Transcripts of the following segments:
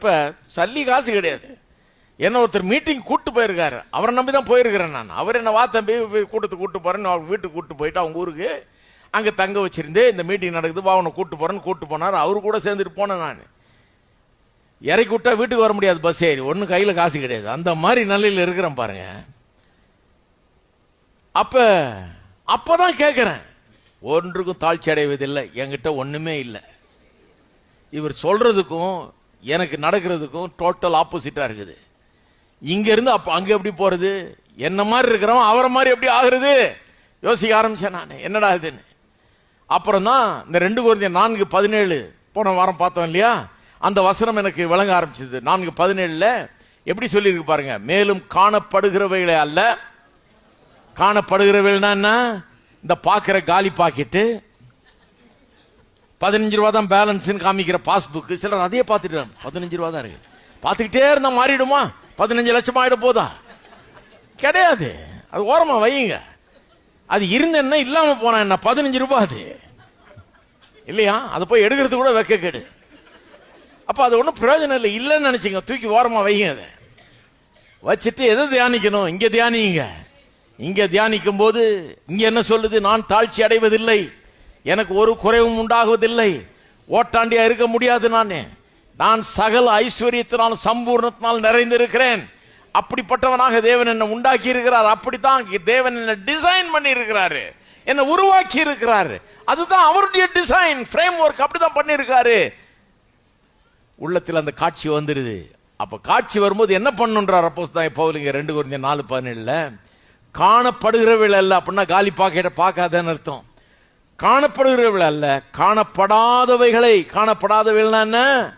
இருக்கிறப்ப சல்லி காசு கிடையாது. என்ன ஒருத்தர் மீட்டிங் கூட்டு போயிருக்காரு. அவரை நம்பி தான் போயிருக்கிறேன் நான். அவர் என்ன வா தம்பி போய் கூட்டத்துக்கு கூட்டு போறேன்னு அவர் வீட்டுக்கு கூட்டு போயிட்டு அவங்க ஊருக்கு அங்கே தங்க வச்சிருந்து இந்த மீட்டிங் நடக்குது வா அவனை கூட்டு போறேன்னு கூட்டு போனார். அவரு கூட சேர்ந்துட்டு போனேன் நான். இறக்கி விட்டா வீட்டுக்கு வர முடியாது பஸ் ஏறி. ஒன்றும் கையில் காசு கிடையாது. அந்த மாதிரி நிலையில் இருக்கிறேன் பாருங்க. அப்ப அப்பதான் கேட்கிறேன் ஒன்றுக்கும் தாழ்ச்சி அடைவதில்லை. என்கிட்ட ஒண்ணுமே இல்லை. இவர் சொல்றதுக்கும் எனக்கு நடக்கிறதுக்கும் டோட்டல் ஆப்போசிட்டாக இருக்குது. இங்கேருந்து அப்போ அங்கே எப்படி போகிறது என்ன மாதிரி இருக்கிறோம் அவரை மாதிரி எப்படி ஆகுறது? யோசிக்க ஆரம்பித்தேன் நான். என்னடா இதுன்னு. அப்புறம் தான் இந்த ரெண்டு குழந்தை நான்கு பதினேழு போன வாரம் பார்த்தோம் இல்லையா? அந்த வசனம் எனக்கு விளங்க ஆரம்பிச்சது. நான்கு பதினேழில் எப்படி சொல்லியிருக்கு பாருங்க. மேலும் காணப்படுகிறவைகளே அல்ல. காணப்படுகிறவைகள்னா என்ன? இந்த பார்க்குற காலி பாக்கெட்டு பதினஞ்சு ரூபா தான் பேலன்ஸ்னு காமிக்கிற பாஸ்புக். சிலர் அதையே பார்த்துட்டு பதினஞ்சு ரூபா தான் இருக்கு. பார்த்துக்கிட்டே இருந்தா மாறிடுமா? பதினஞ்சு லட்சம் ஆயிட போதா? கிடையாது. அது ஓரமா வையுங்க. அது இருந்தேன்னா இல்லாம போனா என்ன? பதினஞ்சு ரூபாய் அது. இல்லையா? அதை போய் எடுக்கிறது கூட வெக்க கேடு. அப்ப அது ஒன்றும் பிரயோஜனம் இல்லை. இல்லைன்னு நினச்சிங்க தூக்கி ஓரமா வைங்க அதை. வச்சுட்டு எதை தியானிக்கணும்? இங்க தியானிங்க. இங்க தியானிக்கும் போது இங்க என்ன சொல்லுது? நான் தாழ்ச்சி அடைவதில்லை. எனக்கு ஒரு குறைவும் உண்டாகுவதில்லை. ஓட்டாண்டியா இருக்க முடியாது நானே. நான் சகல ஐஸ்வர்யத்தினால் சம்பூர்ணத்தினால் நிறைந்திருக்கிறேன். அப்படிப்பட்டவனாக தேவன் என்னை உண்டாக்கி இருக்கிறார் அப்படித்தான் தேவன் என்ன டிசைன் பண்ணி இருக்கிறாரு என்னை உருவாக்கி இருக்கிறாரு அதுதான் அவருடைய டிசைன் ஃப்ரேம் ஒர்க் அப்படிதான் பண்ணியிருக்காரு. உள்ளத்தில் அந்த காட்சி வந்துடுது அப்ப காட்சி வரும்போது என்ன பண்ணுன்றார் அப்போ தான் பவுலிங்க ரெண்டு குறைஞ்ச நாலு பதினேழுல? காணப்படுகிறவள் அல்ல அப்படின்னா காலி பாக்கெட்டை பார்க்காதன்னு அர்த்தம். காணப்படுகிறவர்கள் அல்ல. காணப்படாதவைகளை. காணப்படாதவைகள்னா என்ன?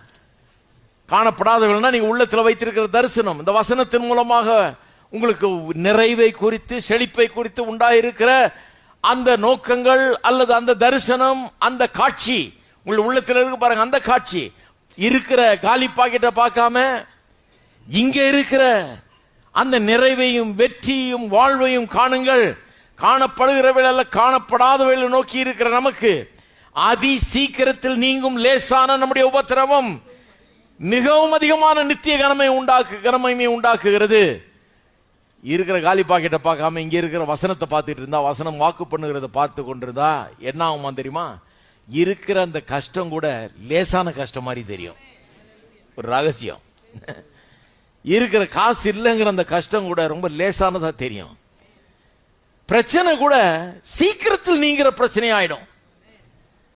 காணப்படாதவைகள்னா நீங்க உள்ளத்தில் வைத்திருக்கிற தரிசனம். இந்த வசனத்தின் மூலமாக உங்களுக்கு நிறைவை குறித்து செழிப்பை குறித்து உண்டாயிருக்கிற அந்த நோக்கங்கள் அல்லது அந்த தரிசனம் அந்த காட்சி. உங்கள் உள்ளத்தில் இருக்கு பாருங்க அந்த காட்சி. இருக்கிற காலி பாக்கெட்டை பார்க்காம இங்க இருக்கிற அந்த நிறைவையும் வெற்றியும் வாழ்வையும் காணுங்கள். காணப்படுகிறவள் அல்ல நோக்கி இருக்கிற நமக்கு அதி சீக்கிரத்தில் நீங்கும் லேசான நம்முடைய உபத்திரவம் மிகவும் அதிகமான நித்திய கனமை உண்டாக்கு கனமையுமே உண்டாக்குகிறது. இருக்கிற காலி பாக்கெட்டை பார்க்காம இங்கே இருக்கிற வசனத்தை பார்த்துட்டு இருந்தா வசனம் வாக்கு பண்ணுகிறத பார்த்து கொண்டிருந்தா என்ன ஆகுமா தெரியுமா? இருக்கிற அந்த கஷ்டம் கூட லேசான கஷ்டம் மாதிரி தெரியும். ஒரு ரகசியம். இருக்கிற காசு இல்லைங்கிற அந்த கஷ்டம் கூட ரொம்ப லேசானதா தெரியும். பிரச்சனை கூட சீக்கிரத்தில் நீங்கிற பிரச்சனை ஆயிடும்